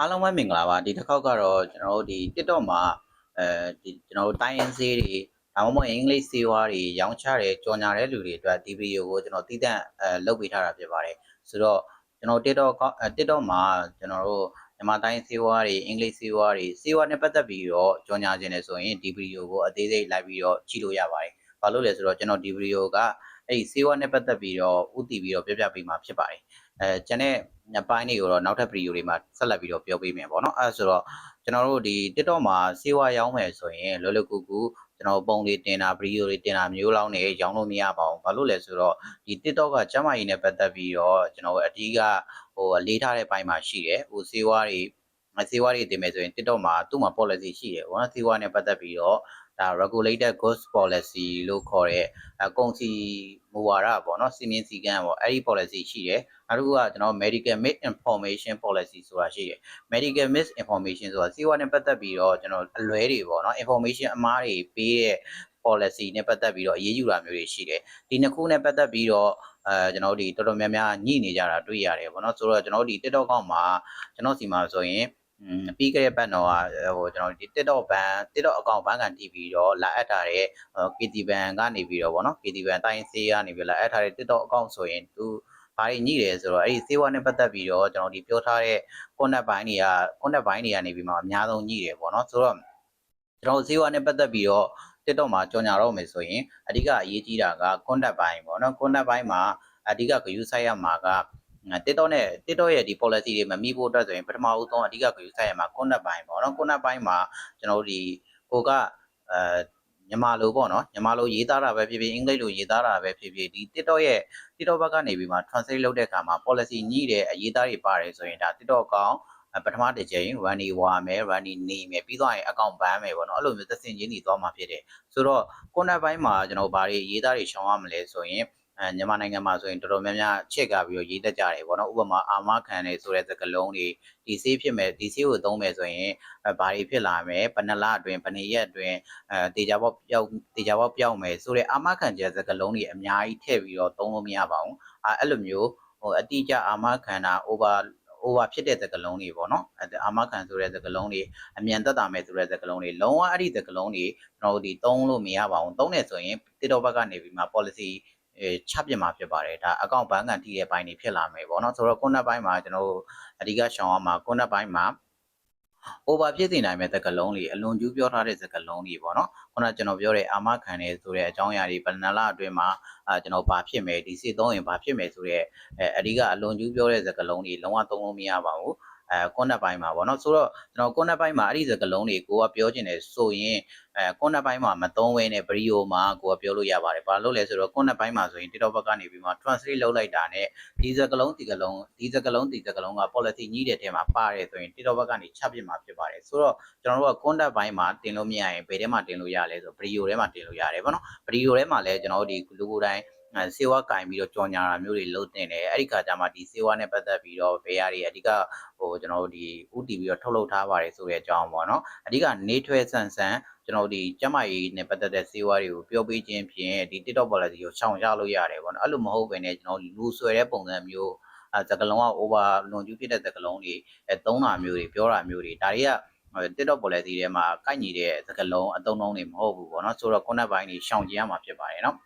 အားလုံးပဲမင်္ဂလာပါဒီတစ်ခေါက်ကတော့ကျွန်တော်တို့ဒီ TikTok မှာအဲဒီကျွန်တော်တို့တိုင်းရင်းစေးတွေဒါမှမဟုတ်အင်္ဂလိပ်စေးဝါးတွေရောင်းချတဲ့ကြော်ညာတဲ့လူတွေအတွက်ဒီဗီဒီယိုကိုကျွန်တော်တည်တံ့အဲလုပ်ပေးထားတာဖြစ်ပါတယ်ဆိုတော့ကျွန်တော် TikTok ကအဲ TikTok မှာကျွန်တော်တို့မြန်မာတိုင်းစေးဝါးတွေအင်္ဂလိပ်စေးဝါးတွေစေးဝါးနဲ့ပတ်သက်ပြီးတော့ကြော်ညာခြင်းတယ်ဆိုရင်ဒီဗီဒီယိုကိုအသေးစိတ်လိုက်ပြီးတော့ကြည့်လို့ရပါတယ်ဘာလို့လဲဆိုတော့ကျွန်တော်ဒီဗီဒီယိုက အဲ့ဒီစေးဝါးနဲ့ပတ်သက်ပြီးတော့ဥတည်ပြီးတော့ပြပြပေးမှာဖြစ်ပါတယ်အဲကျန်တဲ့ညပိုင်းတွေကိုတော့နောက်ထပ်ဗီဒီယိုတွေမှာဆက်လက်ပြီးတော့ပြောပေးမယ်ပေါ့နော်အဲဒါဆိုတော့ကျွန်တော်တို့ဒီ TikTok မှာစေဝါရောင်းမယ်ဆိုရင်လွယ်လွယ်ကူကူကျွန်တော်ပုံလေးတင်တာဗီဒီယိုတွေတင်တာမျိုးလောက်နေရောင်းလို့မရပါဘူးဘာလို့လဲဆိုတော့ဒီ TikTok ကကျမကြီးနဲ့ပတ်သက်ပြီးတော့ကျွန်တော်အဓိကဟိုအလေးထားတဲ့ဘိုင်းမှာရှိတယ်ဟိုစေဝါတွေစေဝါတွေတင်မယ်ဆိုရင် TikTok မှာသူ့မှာ policy ရှိတယ်ပေါ့နော်စေဝါနဲ့ပတ်သက်ပြီးတော့ ဒါ regulated goods policy လို့ခေါ်တဲ့အကုန်စီမူဝါဒပေါ့နော်စီမင်းစည်းကမ်းပေါ့အဲ့ဒီ policy ရှိတယ်နောက်တစ်ခုကကျွန်တော် medical misinformation policy ဆိုတာရှိတယ် medical misinformation ဆိုတာစီးပွားနဲ့ပတ်သက်ပြီးတော့ကျွန်တော်အလွဲတွေပေါ့နော် information အမှားတွေပေးတဲ့ policy နဲ့ပတ်သက်ပြီးတော့အရေးယူတာမျိုးတွေရှိတယ်ဒီနှစ်ခုနဲ့ပတ်သက်ပြီးတော့အဲကျွန်တော်တို့ဒီတော်တော်များများညှိနေကြတာတွေ့ရတယ်ပေါ့နော်ဆိုတော့ကျွန်တော်တို့ဒီ TikTok ကောက်မှာကျွန်တော်စီမှာဆိုရင်อืม ပြီးခဲ့တဲ့ဘက်တော့ဟိုကျွန်တော်ဒီ TikTok ဘန် TikTok အကောင့်ဘန်ကန်တီးပြီးတော့လာအပ်ထားတဲ့ KT ဘန်ကနေပြီးတော့ဗောနော် KT ဘန်တိုင်းစေးကနေပြီးလာအပ်ထားတဲ့ TikTok အကောင့်ဆိုရင်သူဘာတွေညှိတယ်ဆိုတော့အဲ့ဒီစေးဝါးနဲ့ပတ်သက်ပြီးတော့ကျွန်တော်ဒီပြောထားတဲ့ content ဘိုင်းတွေက content ဘိုင်းတွေကနေပြီးမှအများဆုံးညှိတယ်ဗောနော်ဆိုတော့ကျွန်တော်စေးဝါးနဲ့ပတ်သက်ပြီးတော့ TikTok မှာကြော်ညာတော့မယ်ဆိုရင်အဓိကအရေးကြီးတာက content ဘိုင်းဗောနော် content ဘိုင်းမှာအဓိကဂရုစိုက်ရမှာက TikTok နဲ့ TikTok ရဲ့ဒီ policy တွေမမိဖို့အတွက်ဆိုရင်ပထမဦးဆုံးအဓိကဂရုစိုက်ရမှာ content ဘိုင်းဗောနော် content ဘိုင်းမှာကျွန်တော်တို့ဒီဟိုကအဲမြန်မာလိုပေါ့နော်မြန်မာလိုရေးသားတာပဲဖြစ်ဖြစ်အင်္ဂလိပ်လိုရေးသားတာပဲဖြစ်ဖြစ်ဒီ TikTok ရဲ့ TikTok ဘက်ကနေပြီးမှ translate လုပ်တဲ့အခါမှာ policy ညှိတဲ့အရေးသားတွေပါတယ်ဆိုရင်ဒါ TikTok အကောင့် ပထမတစ်ကြိမ် runny ဝါမယ် runny နေမယ်ပြီးတော့ရင်အကောင့်ဘန်းမယ်ပေါ့နော်အဲ့လိုမျိုးသစင်ချင်းညီသွားမှာဖြစ်တယ်ဆိုတော့ content ဘိုင်းမှာကျွန်တော်ဘာတွေရေးသားတွေရှောင်ရမလဲဆိုရင်အဲမြန်မာနိုင်ငံမှာဆိုရင်တော်တော်များများချက်ကပြီးတော့ရေးတတ်ကြတယ်ပေါ့နော်ဥပမာအာမခံနေဆိုတဲ့စကားလုံးတွေဒီဆေးဖြစ်မယ်ဒီဆေးကိုသုံးမယ်ဆိုရင်အဲဘာတွေဖြစ်လာမယ်ဘယ်နှလအတွင်းဘယ်နှစ်ရက်အတွင်းအဲတေချာပေါက်ပျောက်တေချာပေါက်ပျောက်မယ်ဆိုတဲ့အာမခံချက်စကားလုံးတွေအများကြီးထည့်ပြီးတော့သုံးလို့မရပါဘူးအဲအဲ့လိုမျိုးဟိုအတိအကျအာမခံတာ over over ဖြစ်တဲ့သကလုံးတွေပေါ့နော်အာမခံဆိုတဲ့သကလုံးတွေအမြန်သက်သာမဲ့ဆိုတဲ့သကလုံးတွေလုံးဝအဲ့ဒီသကလုံးတွေကျွန်တော်တို့ဒီသုံးလို့မရပါဘူးသုံးတယ်ဆိုရင် TikTok ဘက်ကနေပြီးမှ policy အဲချပြစ်မှာဖြစ်ပါတယ်ဒါအကောင့်ဘန်းကန်တီးတဲ့ဘိုင်းတွေဖြစ်လာမယ်ပေါ့နော်ဆိုတော့ content ဘိုင်းမှာကျွန်တော်တို့အဓိကရှောင်ရမှာ content ဘိုင်းမှာ over ဖြစ်နေနိုင်မဲ့သကလုံးတွေအလွန်ကျူးပြောထားတဲ့သကလုံးတွေပေါ့နော်ခုနကကျွန်တော်ပြောတဲ့အာမခံနေဆိုတဲ့အကြောင်းအရာတွေဗလနာလာအတွင်းမှာအာကျွန်တော်ဘာဖြစ်မယ်ဒီစစ်သုံးရင်ဘာဖြစ်မယ်ဆိုတဲ့အဲအဓိကအလွန်ကျူးပြောတဲ့သကလုံးတွေလုံးဝသုံးလို့မရပါဘူး အဲကွန်နက်ပိုင်းမှာပေါ့နော်ဆိုတော့ကျွန်တော်ကွန်နက်ပိုင်းမှာအဲ့ဒီစကလုံးတွေကိုကပြောချင်တယ်ဆိုရင်အဲကွန်နက်ပိုင်းမှာမသုံးဝဲနဲ့ဗီဒီယိုမှာကိုကပြောလို့ရပါတယ်ဘာလို့လဲဆိုတော့ကွန်နက်ပိုင်းမှာဆိုရင် TikTok ဘက်ကနေပြီးမှ translate လုပ်လိုက်တာနဲ့ဒီစကလုံးဒီကလုံးဒီစကလုံးဒီစကလုံးက policy ညှိတဲ့ထဲမှာပါတယ်ဆိုရင် TikTok ဘက်ကနေချပြစ်မှာဖြစ်ပါတယ်ဆိုတော့ကျွန်တော်တို့က content ပိုင်းမှာတင်လို့မရရင်ဘယ်ထဲမှာတင်လို့ရလဲဆိုဗီဒီယိုထဲမှာတင်လို့ရတယ်ပေါ့နော်ဗီဒီယိုထဲမှာလည်းကျွန်တော်တို့ဒီလူကိုယ်တိုင်း အဲစေဝါကင်ပြီးတော့ကြော်ညာတာမျိုးတွေလုပ်တင်တယ်အဲ့ဒီခါကျမှဒီစေဝါနဲ့ပတ်သက်ပြီးတော့ဘယ်ဟာတွေအဓိကဟိုကျွန်တော်တို့ဒီဥတီပြီးတော့ထုတ်လုပ်ထားပါတယ်ဆိုတဲ့အကြောင်းပေါ့နော်အဓိကနေထွဲဆန်ဆန်ကျွန်တော်ဒီကျမကြီးနဲ့ပတ်သက်တဲ့စေဝါတွေကိုပြောပေးခြင်းဖြင့်ဒီ TikTok policy ကိုရှောင်ရလို့ရတယ်ပေါ့နော်အဲ့လိုမဟုတ်ဘဲနဲ့ကျွန်တော်လူဆွဲတဲ့ပုံစံမျိုးအဲသကလုံးက over လွန်ကျူးဖြစ်တဲ့သကလုံးတွေအဲသုံးတာမျိုးတွေပြောတာမျိုးတွေဒါတွေက TikTok policy ထဲမှာကိုက်ညီတဲ့သကလုံးအသုံးလုံးတွေမဟုတ်ဘူးပေါ့နော်ဆိုတော့ content ဘိုင်းတွေရှောင်ကျဉ်ရမှာဖြစ်ပါတယ်နော်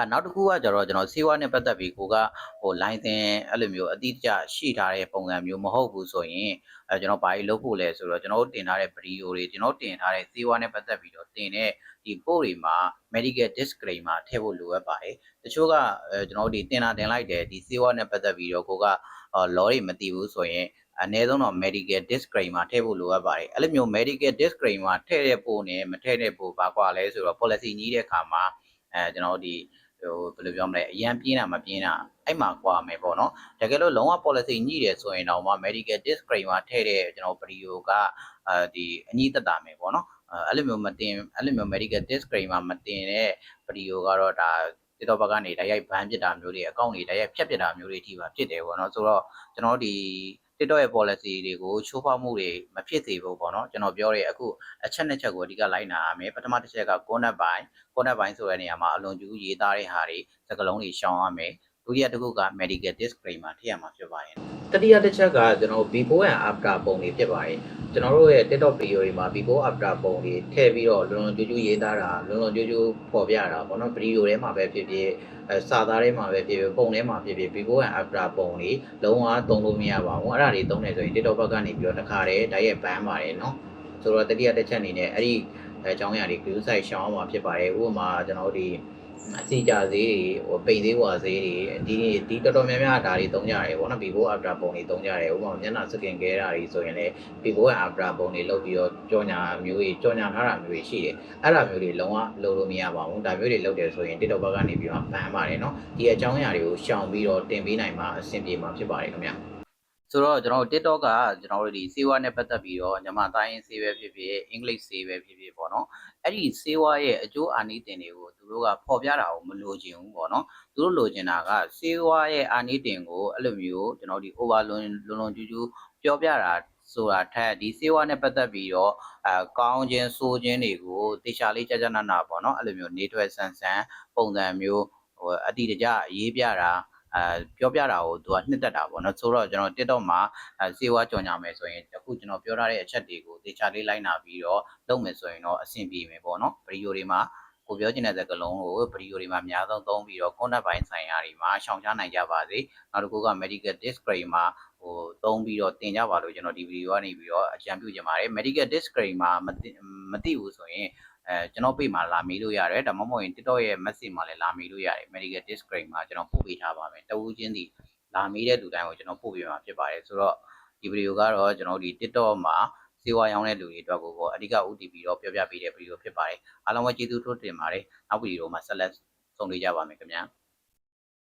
အဲနောက်တစ်ခုကကျတော့ကျွန်တော်စေဝါနဲ့ပတ်သက်ပြီးကိုကဟို license အဲ့လိုမျိုးအတိအကျရှိထားတဲ့ပုံစံမျိုးမဟုတ်ဘူးဆိုရင်အဲကျွန်တော်ဘာကြီးလုပ်ဖို့လဲဆိုတော့ကျွန်တော်တို့တင်ထားတဲ့ဗီဒီယိုတွေကျွန်တော်တင်ထားတဲ့စေဝါနဲ့ပတ်သက်ပြီးတော့တင်တဲ့ဒီ post တွေမှာ medical disclaimer ထည့်ဖို့လိုအပ်ပါတယ်တချို့ကအဲကျွန်တော်တို့ဒီတင်တာတင်လိုက်တယ်ဒီစေဝါနဲ့ပတ်သက်ပြီးတော့ကိုကလောတွေမတည်ဘူးဆိုရင်အနည်းဆုံးတော့ medical disclaimer ထည့်ဖို့လိုအပ်ပါတယ်အဲ့လိုမျိုး medical disclaimer ထည့်တဲ့ပို့နဲ့မထည့်တဲ့ပို့ဘာကွာလဲဆိုတော့ policy ကြီးတဲ့အခါမှာအဲကျွန်တော်ဒီ ဟိုဘယ်လိုပြောမလဲအရန်ပြင်းတာမပြင်းတာအဲ့မှာကွာမယ်ပေါ့နော်တကယ်လို့လုံးဝ policy ညှိတယ်ဆိုရင်တော့မှ medical disclaimer ထည့်တဲ့ကျွန်တော်ဗီဒီယိုကအဲဒီအညီတက်တာမယ်ပေါ့နော်အဲ့လိုမျိုးမတင်အဲ့လိုမျိုး medical disclaimer မတင်တဲ့ဗီဒီယိုကတော့ဒါတိတော့ဘက်ကနေတိုက်ရိုက်ဘန်းပြစ်တာမျိုးတွေအကောင့်တွေတိုက်ရိုက်ဖြတ်ပြစ်တာမျိုးတွေအထိပါဖြစ်တယ်ပေါ့နော်ဆိုတော့ကျွန်တော်ဒီ TikTok ရဲ့ policy တွေကိုချိုးဖောက်မှုတွေမဖြစ်စေဘူးပေါ့နော်ကျွန်တော်ပြောရဲအခုအချက်နှစ်ချက်ကိုအဓိကလိုက်နာရမယ်ပထမတစ်ချက်က content ပိုင်း content ပိုင်းဆိုတဲ့နေရာမှာအလွန်ကျူးရေးသားတဲ့ဟာတွေစကားလုံးတွေရှောင်ရမယ် ဒုတိယတစ်ခုက medical disclaimer ထည့်ရမှာဖြစ်ပါတယ်တတိယတစ်ချက်ကကျွန်တော် before and after ပုံတွေဖြစ်ပါတယ်ကျွန်တော်တို့ရဲ့ TikTok video တွေမှာ before after ပုံတွေထည့်ပြီးတော့လွန်လွန်ကျူးကျူးရေးသားတာလွန်လွန်ကျူးကျူးပေါ်ပြတာပေါ့နော် video ထဲမှာပဲဖြစ်ဖြစ်အဲစာသားထဲမှာပဲဖြစ်ဖြစ်ပုံထဲမှာဖြစ်ဖြစ် before and after ပုံတွေလုံးဝသုံးလို့မရပါဘူးအဲ့ဒါတွေသုံးနေဆိုရင် TikTok ဘက်ကနေပြီးတော့တခါတည်းတိုက်ရိုက်ဘန်းပါတယ်နော်ဆိုတော့တတိယတစ်ချက်အနေနဲ့အဲ့ဒီအဲအကြောင်းအရာတွေ view site ရှောင်းအောင်မှာဖြစ်ပါတယ်ဥပမာကျွန်တော်တို့ဒီ အစီကြဈေးတွေဟိုပိန်သေးဝါဈေးတွေဒီဒီတော်တော်များများဒါတွေသုံးကြရတယ်ပေါ့နော် before after ပုံတွေသုံးကြတယ်ဥပမာမျက်နှာစကင်ကဲတာတွေဆိုရင်လည်း before and after ပုံတွေလုပ်ပြီးတော့ကြောညာမျိုးတွေကြောညာထားတာမျိုးတွေရှိတယ်အဲ့ဒါမျိုးတွေလုံးဝလုပ်လို့မရပါဘူးဒါမျိုးတွေလုပ်တယ်ဆိုရင် TikTok ဘက်ကနေပြီးတော့ဘန်ပါတယ်နော်ဒီအကြောင်းအရာတွေကိုရှောင်ပြီးတော့တင်ပေးနိုင်မှာအဆင်ပြေမှာဖြစ်ပါတယ်ခင်ဗျ ဆိုတော့ကျွန်တော်တို့ TikTok ကကျွန်တော်တို့ဒီစေဝါနဲ့ပတ်သက်ပြီးတော့ညီမတိုင်းစေးပဲဖြစ်ဖြစ်အင်္ဂလိပ်စေးပဲဖြစ်ဖြစ်ပေါ့နော်အဲ့ဒီစေဝါရဲ့အကျိုးအာနိသင်တွေကိုသူတို့ကဖော်ပြတာကိုမလိုချင်ဘူးပေါ့နော်သူတို့လိုချင်တာကစေဝါရဲ့အာနိသင်ကိုအဲ့လိုမျိုးကျွန်တော်ဒီ over လွန်လွန်လွန်ကျူးကျူးပြောပြတာဆိုတာထက်ဒီစေဝါနဲ့ပတ်သက်ပြီးတော့အဲကောင်းခြင်းဆိုးခြင်းတွေကိုတေချာလေးကြကြနာနာပေါ့နော်အဲ့လိုမျိုးနေထွက်ဆန်ဆန်ပုံစံမျိုးဟိုအတိတကျရေးပြတာ အဲပြောပြတာကိုသူကနှစ်သက်တာပေါ့နော်ဆိုတော့ကျွန်တော် TikTok မှာအဲစေဝါကြော်ညာမယ်ဆိုရင်အခုကျွန်တော်ပြောထားတဲ့အချက်တွေကိုတေချာလေးလိုက်နာပြီးတော့လုပ်မယ်ဆိုရင်တော့အဆင်ပြေမယ်ပေါ့နော်ဗီဒီယိုတွေမှာကိုပြောချင်တဲ့စကားလုံးကိုဗီဒီယိုတွေမှာအများဆုံးသုံးပြီးတော့ content ပိုင်းဆိုင်ရာတွေမှာရှောင်ရှားနိုင်ကြပါစေနောက်တစ်ခုက medical disclaimer ဟိုသုံးပြီးတော့တင်ကြပါလို့ကျွန်တော်ဒီဗီဒီယိုကနေပြီးတော့အကြံပြုချင်ပါတယ် medical disclaimer မသိမသိဘူးဆိုရင် အဲကျွန်တော် page မှာလာမေးလို့ရတယ်ဒါမှမဟုတ်ရင် TikTok ရဲ့ message မှာလည်းလာမေးလို့ရတယ် medical disclaimer ကျွန်တော်ပို့ပေးထားပါမယ်တဝူးချင်းစီလာမေးတဲ့လူတိုင်းကိုကျွန်တော်ပို့ပေးမှာဖြစ်ပါတယ်ဆိုတော့ဒီဗီဒီယိုကတော့ကျွန်တော်ဒီ TikTok မှာစေဝါရောင်းတဲ့လူတွေအတွက်ကိုပေါ့အဓိက UTP တော့ပြောပြပေးတဲ့ဗီဒီယိုဖြစ်ပါတယ်အားလုံးပဲကျေးဇူးထိုးတင်ပါတယ်နောက်ဗီဒီယိုမှာဆက်လက်ဆုံတွေ့ကြပါမယ်ခင်ဗျာ